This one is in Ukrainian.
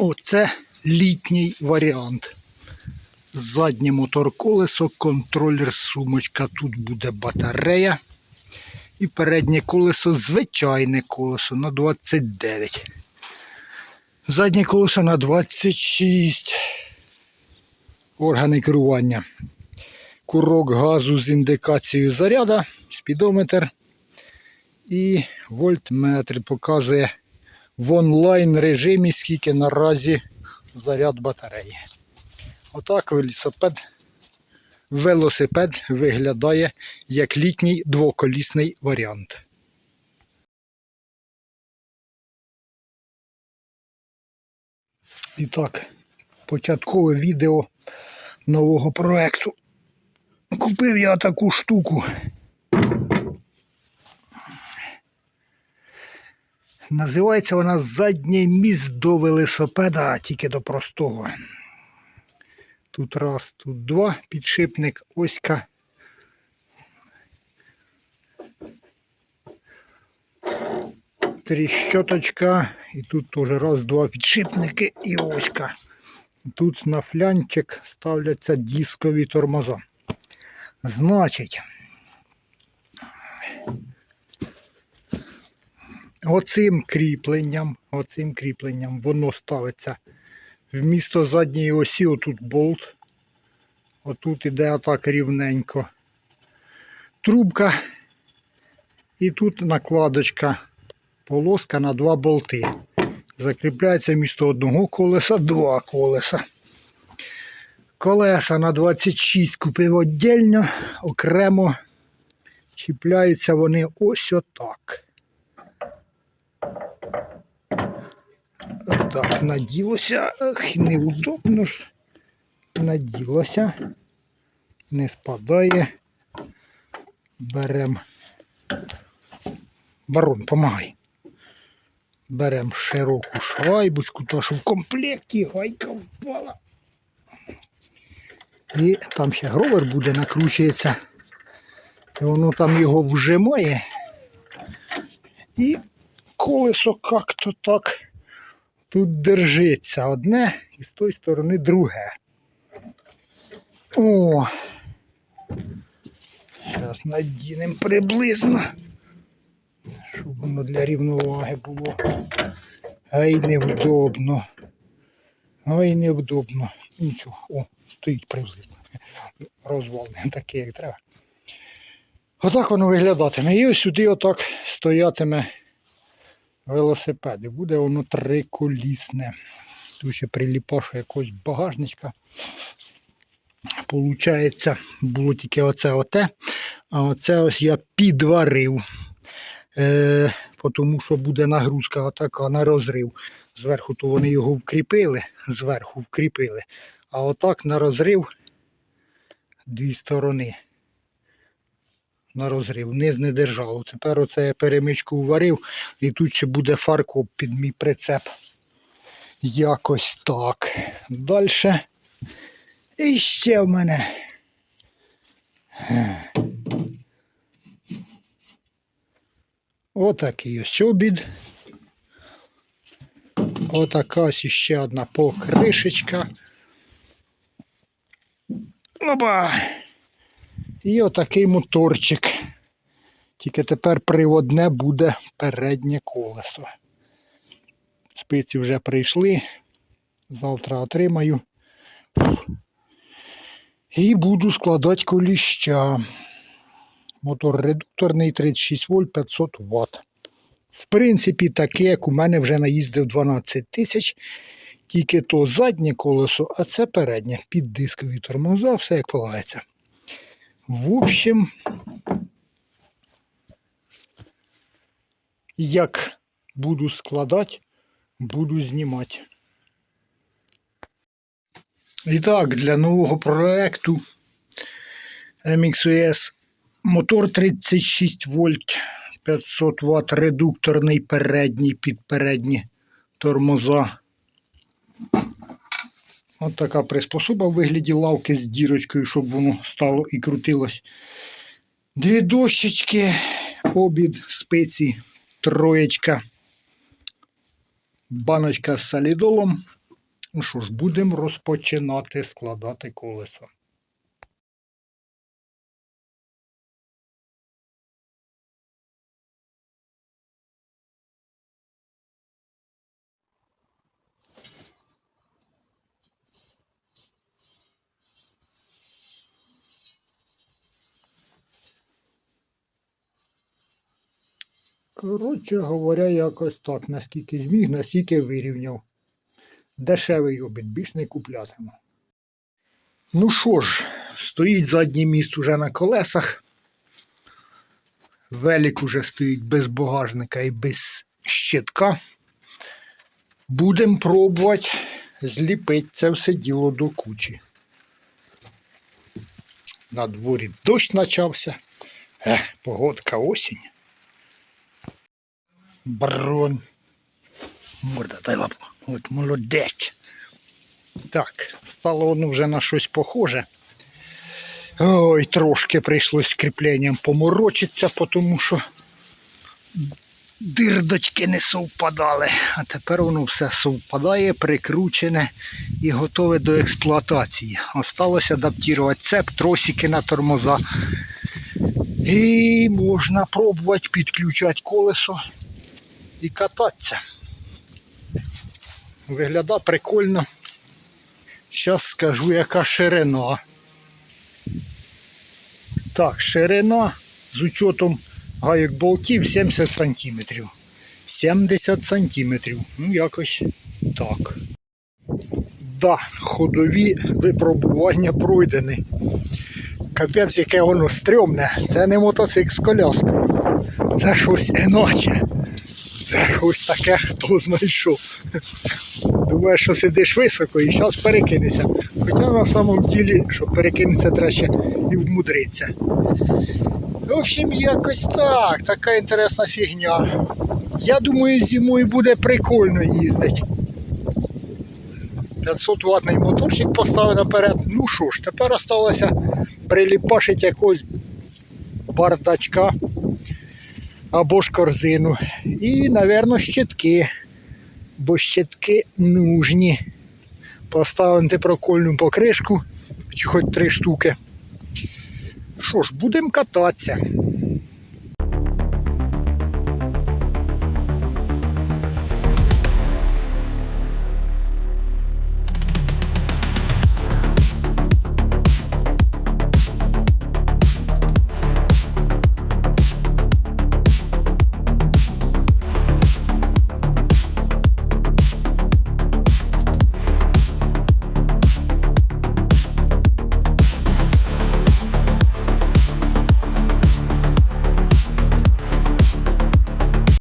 Оце літній варіант. Заднє мотор колесо, контролер сумочка. Тут буде батарея. І переднє колесо звичайне колесо на 29. Заднє колесо на 26. Органи керування. Курок газу з індикацією заряда, спідометр і вольтметр показує в онлайн режимі, скільки наразі заряд батареї. Отак велосипед, велосипед виглядає як літній двоколісний варіант. І так, початкове відео нового проекту. Купив я таку штуку. Називається вона задній міст до велосипеда, а тільки до простого. Тут раз, тут два, підшипник, оська. Тріщоточка. І тут теж раз, два підшипники і оська. Тут на флянчик ставляться дискові тормоза. Значить, оцим кріпленням, оцим кріпленням воно ставиться вмісто задньої осі, отут болт. Отут іде отак рівненько. Трубка. І тут накладочка, полоска на два болти. Закріпляється вмісто одного колеса два колеса. Колеса на 26 купив віддільно, окремо. Чіпляються вони ось отак. Так, наділося. Ах, неудобно ж. Наділося. Не спадає. Берем. Барон, помагай. Берем широку шайбочку, то що в комплекті гайка впала. І там ще гровер буде, накручується. І воно там його вжимає. І колесо як-то так тут держиться одне і з тої сторони друге. О! Зараз надінемо приблизно. Щоб воно для рівноваги було. Ай невдобно. Ой, невдобно. Нічого. О, стоїть приблизно. Розвал такий, як треба. Отак воно виглядатиме. І ось сюди отак стоятиме велосипед. І буде воно триколісне. Тут ще приліпашу якогось багажничка. Получається, було тільки оце оте. А оце ось я підварив. Е, тому що буде нагрузка отака на розрив. Зверху то вони його вкріпили, зверху вкріпили. А отак на розрив дві сторони. На розрив. Низ не держало. Тепер оце я перемичку варив і тут ще буде фаркоп під мій прицеп. Якось так. Далі. І ще в мене. Отакий ось обід. Отака ось ще одна покришечка. Опа! І отакий моторчик. Тільки тепер приводне буде переднє колесо. Спиці вже прийшли. Завтра отримаю. І буду складати коліща. Мотор редукторний 36 вольт 500 Вт. В принципі, таке, як у мене вже наїздив 12 тисяч. Тільки то заднє колесо, а це переднє. Під дискові тормоза, все як полагається. В общем, як буду складати, буду знімати. І так, для нового проекту MXOS мотор 36 вольт 500 Вт редукторний передній під передні тормоза. Ось така приспособа в вигляді лавки з дірочкою, щоб воно стало і крутилось. Дві дощечки, обід, спеці, троєчка, баночка з солідолом Ну що ж, будемо розпочинати складати колесо. Коротше говоря, якось так, наскільки зміг, настільки вирівняв. Дешевий обід, більш не куплятиму. Ну що ж, стоїть задній міст уже на колесах. Велик уже стоїть без багажника і без щитка. Будемо пробувати зліпити це все діло до кучі. На дворі дощ почався. Ех, погодка осінь. Барон. Морда, дай лапу. От молодець. Так, стало воно вже на щось похоже. Ой, трошки прийшлось з кріпленням поморочитися, тому що дирдочки не совпадали. А тепер воно все совпадає, прикручене і готове до експлуатації. Осталось адаптувати цеп, тросики на тормоза. І можна пробувати підключати колесо і кататися. Виглядає прикольно. Зараз скажу, яка ширина. Так, ширина з учетом гайок болтів 70 см. 70 см. Ну, якось так. Да, ходові випробування пройдені. Капець, яке воно стрьомне. Це не мотоцикл з коляскою. Це щось іначе. Це щось таке, хто знайшов. Думаєш, що сидиш високо і зараз перекинешся. Хоча на самому ділі, щоб перекинутися, треба ще і вмудритися. В общем, якось так. Така інтересна фігня. Я думаю, зимою буде прикольно їздити. 500 ватний моторчик поставив наперед. Ну що ж, тепер осталося приліпашити якогось бардачка або ж корзину. І, мабуть, щитки. Бо щитки нужні. Поставити прокольну покришку, чи хоч три штуки. Що ж, будемо кататися.